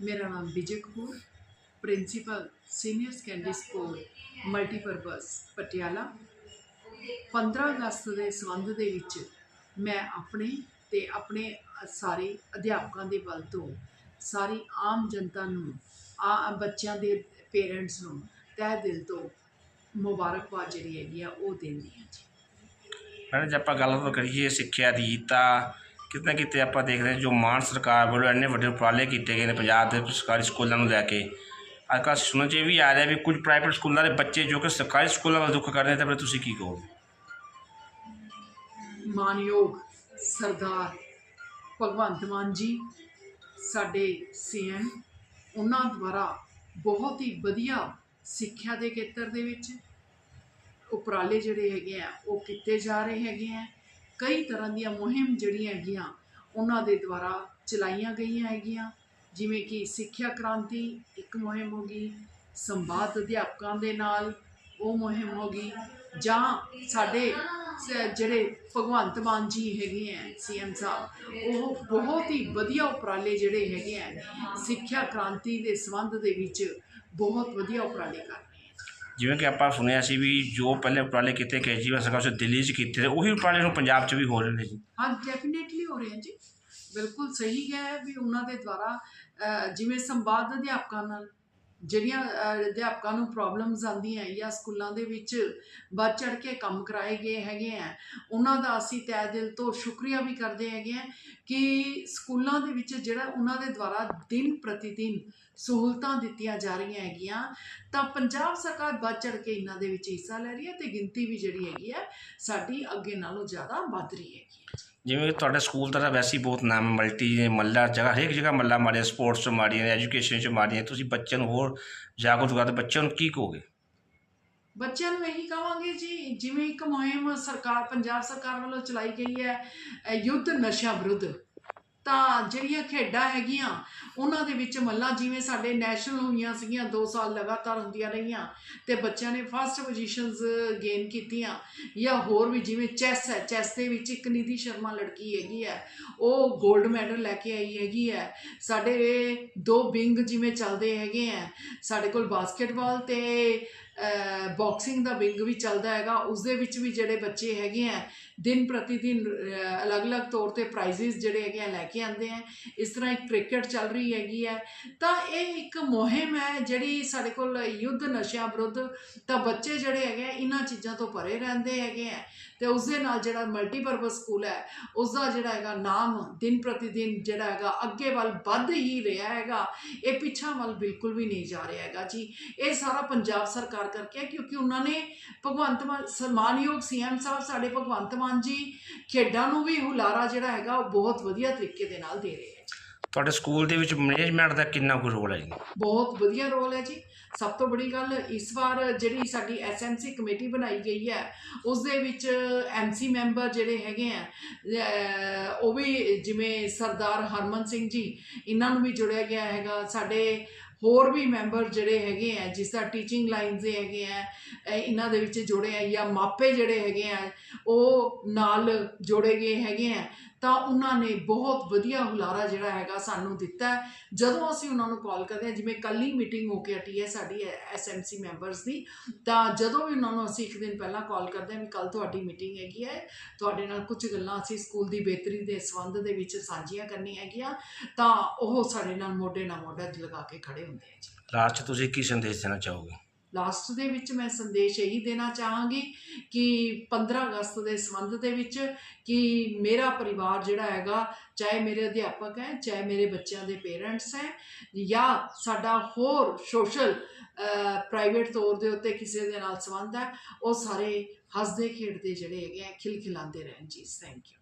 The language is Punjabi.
ਮੇਰਾ ਨਾਮ Vijay Kapoor principal senior secondary school multipurpose Patiala 15 ਅਗਸਤ ਦੇ ਸੰਬੰਧ ਦੇ ਵਿੱਚ ਮੈਂ ਆਪਣੇ ਤੇ ਆਪਣੇ ਸਾਰੇ ਅਧਿਆਪਕਾਂ ਦੇ ਵੱਲ ਤੋਂ ਸਾਰੀ ਆਮ ਜਨਤਾ ਨੂੰ ਆ ਬੱਚਿਆਂ ਦੇ ਪੇਰੈਂਟਸ ਨੂੰ ਤਹਿ ਦਿਲ ਤੋਂ ਮੁਬਾਰਕਬਾਦ ਜਿਹੜੀ ਹੈਗੀ ਆ ਉਹ ਦਿੰਦੀ ਹਾਂ ਜੀ ਮੈਡਮ ਜੇ ਆਪਾਂ ਗੱਲ ਕਰੀਏ ਸਿੱਖਿਆ ਦੀ ਤਾਂ ਕਿਤੇ ਨਾ ਕਿਤੇ ਆਪਾਂ ਦੇਖਦੇ ਹਾਂ ਜੋ ਮਾਨ ਸਰਕਾਰ ਵੱਲੋਂ ਇੰਨੇ ਵੱਡੇ ਉਪਰਾਲੇ ਕੀਤੇ ਗਏ ਨੇ ਪੰਜਾਬ ਦੇ ਸਰਕਾਰੀ ਸਕੂਲਾਂ ਨੂੰ ਲੈ ਕੇ। ਅੱਜ ਕੱਲ੍ਹ ਸੁਣਨ 'ਚ ਇਹ ਵੀ ਆ ਰਿਹਾ ਵੀ ਕੁਝ ਪ੍ਰਾਈਵੇਟ ਸਕੂਲਾਂ ਦੇ ਬੱਚੇ ਜੋ ਕਿ ਸਰਕਾਰੀ ਸਕੂਲਾਂ ਵੱਲ ਦੁੱਖ ਕਰਦੇ ਨੇ, ਤਾਂ ਫਿਰ ਤੁਸੀਂ ਕੀ ਕਹੋਗੇ? ਮਾਨਯੋਗ ਸਰਦਾਰ ਭਗਵੰਤ ਮਾਨ ਜੀ, ਸਾਡੇ ਸੀਐਮ ਉਹਨਾਂ ਦੁਆਰਾ ਬਹੁਤ ਹੀ ਵਧੀਆ ਸਿੱਖਿਆ ਦੇ ਖੇਤਰ ਦੇ ਵਿੱਚ ਉਪਰਾਲੇ ਜਿਹੜੇ ਹੈਗੇ ਆ, ਉਹ ਕੀਤੇ ਜਾ ਰਹੇ ਹੈਗੇ ਆ। ਕਈ ਤਰ੍ਹਾਂ ਦੀਆਂ ਮੁਹਿੰਮ ਜਿਹੜੀਆਂ ਹੈਗੀਆਂ, ਉਹਨਾਂ ਦੇ ਦੁਆਰਾ ਚਲਾਈਆਂ ਗਈਆਂ ਹੈਗੀਆਂ। ਜਿਵੇਂ ਕਿ ਸਿੱਖਿਆ ਕ੍ਰਾਂਤੀ ਇੱਕ ਮੁਹਿੰਮ ਹੋ ਗਈ, ਸੰਵਾਦ ਅਧਿਆਪਕਾਂ ਦੇ ਨਾਲ ਉਹ ਮੁਹਿੰਮ ਹੋ ਗਈ, ਜਾਂ ਸਾਡੇ ਜਿਹੜੇ ਭਗਵੰਤ ਮਾਨ ਜੀ ਹੈਗੇ ਆ ਸੀਐਮ ਸਾਹਿਬ, ਉਹ ਬਹੁਤ ਹੀ ਵਧੀਆ ਉਪਰਾਲੇ ਜਿਹੜੇ ਹੈਗੇ ਆ ਸਿੱਖਿਆ ਕ੍ਰਾਂਤੀ ਦੇ ਸੰਬੰਧ ਦੇ ਵਿੱਚ ਬਹੁਤ ਵਧੀਆ ਉਪਰਾਲੇ ਕਰ ਜਿਵੇਂ ਕਿ ਆਪਾਂ ਸੁਣਿਆ ਸੀ ਵੀ ਜੋ ਪਹਿਲੇ ਉਪਰਾਲੇ ਕੀਤੇ, ਕੇਜਰੀਵਾਲ ਸਰਕਾਰ ਉਸ ਦਿੱਲੀ 'ਚ ਕੀਤੇ ਤੇ ਉਹੀ ਉਪਰਾਲੇ ਹੁਣ ਪੰਜਾਬ 'ਚ ਵੀ ਹੋ ਰਹੇ ਨੇ ਜੀ। ਹਾਂ ਡੈਫੀਨੇਟਲੀ ਹੋ ਰਹੇ ਆ ਜੀ। ਬਿਲਕੁਲ ਸਹੀ ਹੈ ਵੀ ਉਹਨਾਂ ਦੇ ਦੁਆਰਾ ਜਿਵੇਂ ਸੰਵਾਦ ਅਧਿਆਪਕਾਂ ਨਾਲ ਜਿਹੜੀਆਂ ਅਧਿਆਪਕਾਂ ਨੂੰ ਪ੍ਰੋਬਲਮਸ ਆਉਂਦੀਆਂ ਜਾਂ ਸਕੂਲਾਂ ਦੇ ਵਿੱਚ ਵੱਧ ਚੜ ਕੇ ਕੰਮ ਕਰਾਏ ਗਏ ਹੈਗੇ ਆ ਉਹਨਾਂ ਦਾ ਅਸੀਂ ਤਹਿ ਦਿਲ ਤੋਂ ਸ਼ੁਕਰੀਆ ਵੀ ਕਰਦੇ ਹੈਗੇ ਆ ਕਿ ਸਕੂਲਾਂ ਦੇ ਵਿੱਚ ਜਿਹੜਾ ਉਹਨਾਂ ਦੇ ਦੁਆਰਾ ਦਿਨ ਪ੍ਰਤੀ ਦਿਨ ਸਹੂਲਤਾਂ ਦਿੱਤੀਆਂ ਜਾ ਰਹੀਆਂ ਹੈਗੀਆਂ, ਤਾਂ ਪੰਜਾਬ ਸਰਕਾਰ ਵੱਧ ਚੜ ਕੇ ਇਹਨਾਂ ਦੇ ਵਿੱਚ ਹਿੱਸਾ ਲੈ ਰਹੀ ਹੈ ਤੇ ਗਿਣਤੀ ਵੀ ਜਿਹੜੀ ਹੈਗੀ ਹੈ, ਸਾਡੀ ਅੱਗੇ ਨਾਲੋਂ ਜ਼ਿਆਦਾ ਵੱਧ ਰਹੀ ਹੈਗੀ ਹੈ। ਜਿਵੇਂ ਤੁਹਾਡੇ ਸਕੂਲ ਦਾ ਤਾਂ ਵੈਸੇ ਹੀ ਬਹੁਤ ਨਾਮ ਮਲਟੀ ਨੇ ਮੱਲਾ ਜਗ੍ਹਾ, ਹਰੇਕ ਜਗ੍ਹਾ ਮੱਲਾ ਮਾਰੀਆਂ ਸਪੋਰਟਸ 'ਚ ਮਾਰੀਆਂ ਨੇ ਐਜੂਕੇਸ਼ਨ 'ਚ ਮਾਰੀਆਂ ਤੁਸੀਂ ਬੱਚਿਆਂ ਨੂੰ ਹੋਰ ਜਾਗਰੂਕ ਕਰਦੇ ਬੱਚਿਆਂ ਨੂੰ ਕੀ ਕਹੋਗੇ? ਬੱਚਿਆਂ ਨੂੰ ਇਹੀ ਕਹਾਂਗੇ ਜੀ, ਜਿਵੇਂ ਇੱਕ ਮੁਹਿੰਮ ਸਰਕਾਰ, ਪੰਜਾਬ ਸਰਕਾਰ ਵੱਲੋਂ ਚਲਾਈ ਗਈ ਹੈ ਯੁੱਧ ਨਸ਼ਾ ਵਿਰੁੱਧ। ਤਾਂ ਜਿਹੜੀਆਂ ਖੇਡਾਂ ਹੈਗੀਆਂ, ਉਹਨਾਂ ਦੇ ਵਿੱਚ ਮੱਲਾ ਜਿਵੇਂ ਸਾਡੇ ਨੈਸ਼ਨਲ ਹੋਈਆਂ ਸੀਗੀਆਂ 2 ਸਾਲ ਲਗਾਤਾਰ ਹੁੰਦੀਆਂ ਰਹੀਆਂ ਤੇ ਬੱਚਿਆਂ ਨੇ ਫਸਟ ਪੋਜੀਸ਼ਨਸ ਗੇਨ ਕੀਤੀਆਂ ਜਾਂ ਹੋਰ ਵੀ ਜਿਵੇਂ ਚੈਸ ਹੈ ਚੈਸ ਦੇ ਵਿੱਚ ਇੱਕ ਨਿਧੀ ਸ਼ਰਮਾ ਲੜਕੀ ਹੈਗੀ ਹੈ, ਉਹ 골ਡ ਮੈਡਲ ਲੈ ਕੇ ਆਈ ਹੈਗੀ ਹੈ। ਸਾਡੇ ਦੋ ਵਿੰਗ ਜਿਵੇਂ ਚੱਲਦੇ ਹੈਗੇ ਆ ਸਾਡੇ ਕੋਲ ਬਾਸਕਟਬਾਲ ਤੇ ਬਾਕਸਿੰਗ ਦਾ ਵਿੰਗ ਵੀ ਚੱਲਦਾ ਹੈਗਾ। ਉਸ ਦੇ ਵਿੱਚ ਵੀ ਜਿਹੜੇ ਬੱਚੇ ਹੈਗੇ ਆ, ਦਿਨ ਪ੍ਰਤੀ ਦਿਨ ਅਲੱਗ-ਅਲੱਗ ਤੌਰ ਤੇ ਪ੍ਰਾਈਜ਼ਸ ਜਿਹੜੇ ਹੈਗੇ ਆ ਲੈ ਕੇ ਆਉਂਦੇ ਆ। ਇਸ ਤਰ੍ਹਾਂ ਇੱਕ ਕ੍ਰਿਕਟ ਚੱਲ ਰਹੀ ਹੈਗੀ ਹੈ ਤਾਂ ਇਹ ਇੱਕ ਮੁਹਿੰਮ ਹੈ ਜਿਹੜੀ ਸਾਡੇ ਕੋਲ ਯੁੱਧ ਨਸ਼ਿਆਂ ਵਿਰੁੱਧ ਤਾਂ ਬੱਚੇ ਜਿਹੜੇ ਹੈਗੇ ਆ, ਇਹਨਾਂ ਚੀਜ਼ਾਂ ਤੋਂ ਪਰੇ ਰਹਿੰਦੇ ਹੈਗੇ ਆ। ਤੇ ਉਸ ਦੇ ਨਾਲ ਜਿਹੜਾ ਮਲਟੀਪਰਪਸ ਸਕੂਲ ਹੈ ਉਸ ਦਾ ਜਿਹੜਾ ਹੈਗਾ ਨਾਮ ਦਿਨ ਪ੍ਰਤੀ ਦਿਨ ਜਿਹੜਾ ਹੈਗਾ ਅੱਗੇ ਵੱਲ ਵੱਧ ਹੀ ਰਿਹਾ ਹੈਗਾ। ਇਹ ਪਿੱਛਾ ਵੱਲ ਬਿਲਕੁਲ ਵੀ ਨਹੀਂ ਜਾ ਰਿਹਾ ਹੈਗਾ ਜੀ। ਇਹ ਸਾਰਾ ਪੰਜਾਬ ਸਰਕਾਰ ਕਰਕੇ ਹੈ ਕਿਉਂਕਿ ਉਹਨਾਂ ਨੇ ਭਗਵੰਤ ਮਾਨ ਸਨਮਾਨਯੋਗ ਸੀਐਮ ਸਾਹਿਬ ਸਾਡੇ ਭਗਵੰਤ ਮਾਨ ਜੀ ਖੇਡਾਂ ਨੂੰ ਵੀ ਹੁਲਾਰਾ ਜਿਹੜਾ ਹੈਗਾ ਉਹ ਬਹੁਤ ਵਧੀਆ ਤਰੀਕੇ ਦੇ ਨਾਲ ਦੇ ਰਹੇ ਹੈ ਤੁਹਾਡੇ ਸਕੂਲ ਦੇ ਵਿੱਚ ਮੈਨੇਜਮੈਂਟ ਦਾ ਕਿੰਨਾ ਕੁ ਰੋਲ ਹੈ ਜੀ? ਬਹੁਤ ਵਧੀਆ ਰੋਲ ਹੈ ਜੀ। ਸਭ ਤੋਂ ਬੜੀ ਗੱਲ ਇਸ ਵਾਰ ਜਿਹੜੀ ਸਾਡੀ ਐਸਐਮਸੀ ਕਮੇਟੀ ਬਣਾਈ ਗਈ ਹੈ ਉਸ ਦੇ ਵਿੱਚ ਐਮਸੀ ਮੈਂਬਰ ਜਿਹੜੇ ਹੈਗੇ ਆ ਉਹ ਵੀ ਜਿਵੇਂ ਸਰਦਾਰ ਹਰਮਨ ਸਿੰਘ ਜੀ ਇਹਨਾਂ ਨੂੰ ਵੀ ਜੁੜਿਆ ਗਿਆ ਹੈਗਾ। ਸਾਡੇ ਹੋਰ ਵੀ ਮੈਂਬਰ ਜਿਹੜੇ ਹੈਗੇ ਆ, ਜਿਸ ਤਰ੍ਹਾਂ ਟੀਚਿੰਗ ਲਾਈਨਸ ਦੇ ਹੈਗੇ ਆ ਇਹਨਾਂ ਦੇ ਵਿੱਚ ਜੁੜੇ ਆ ਜਾਂ ਮਾਪੇ ਜਿਹੜੇ ਹੈਗੇ ਆ, ਉਹ ਨਾਲ ਜੁੜੇ ਗਏ ਹੈਗੇ ਆ। ਤਾਂ ਉਹਨਾਂ ਨੇ ਬਹੁਤ ਵਧੀਆ ਹੁਲਾਰਾ ਜਿਹੜਾ ਹੈਗਾ ਸਾਨੂੰ ਦਿੱਤਾ ਜਦੋਂ ਅਸੀਂ ਉਹਨਾਂ ਨੂੰ ਕਾਲ ਕਰਦੇ ਹਾਂ, ਜਿਵੇਂ ਕੱਲ ਹੀ ਮੀਟਿੰਗ ਹੋ ਕੇ ਹਟੀ ਹੈ ਸਾਡੀ ਐਸਐਮਸੀ ਮੈਂਬਰਸ ਦੀ, ਤਾਂ ਜਦੋਂ ਵੀ ਉਹਨਾਂ ਨੂੰ ਅਸੀਂ ਇੱਕ ਦਿਨ ਪਹਿਲਾਂ ਕਾਲ ਕਰਦੇ ਹਾਂ ਵੀ ਕੱਲ ਤੁਹਾਡੀ ਮੀਟਿੰਗ ਹੈਗੀ ਹੈ, ਤੁਹਾਡੇ ਨਾਲ ਕੁਝ ਗੱਲਾਂ ਅਸੀਂ ਸਕੂਲ ਦੀ ਬਿਹਤਰੀ ਦੇ ਸੰਬੰਧ ਦੇ ਵਿੱਚ ਸਾਂਝੀਆਂ ਕਰਨੀ ਹੈਗੀਆਂ, ਤਾਂ ਉਹ ਸਾਡੇ ਨਾਲ ਮੋਢੇ ਨਾਲ ਮੋਢਾ ਲਗਾ ਕੇ ਖੜੇ ਹੁੰਦੇ ਆ ਜੀ। ਲਾਸਟ 'ਚ ਤੁਸੀਂ ਕੀ ਸੰਦੇਸ਼ ਦੇਣਾ ਚਾਹੋਗੇ? ਲਾਸਟ ਦੇ ਵਿੱਚ ਮੈਂ ਸੰਦੇਸ਼ ਇਹੀ ਦੇਣਾ ਚਾਹਾਂਗੀ ਕਿ 15 ਅਗਸਤ ਦੇ ਸੰਬੰਧ ਦੇ ਵਿੱਚ ਕਿ ਮੇਰਾ ਪਰਿਵਾਰ ਜਿਹੜਾ ਹੈਗਾ, ਚਾਹੇ ਮੇਰੇ ਅਧਿਆਪਕ ਹੈ, ਚਾਹੇ ਮੇਰੇ ਬੱਚਿਆਂ ਦੇ ਪੇਰੈਂਟਸ ਹੈ, ਜਾਂ ਸਾਡਾ ਹੋਰ ਸੋਸ਼ਲ ਪ੍ਰਾਈਵੇਟ ਤੌਰ ਦੇ ਉੱਤੇ ਕਿਸੇ ਦੇ ਨਾਲ ਸੰਬੰਧ ਹੈ, ਉਹ ਸਾਰੇ ਹੱਸਦੇ ਖੇਡਦੇ ਜਿਹੜੇ ਹੈਗੇ ਆ ਖਿਲਖਿਲਾਉਂਦੇ ਰਹਿਣ ਜੀ। Thank you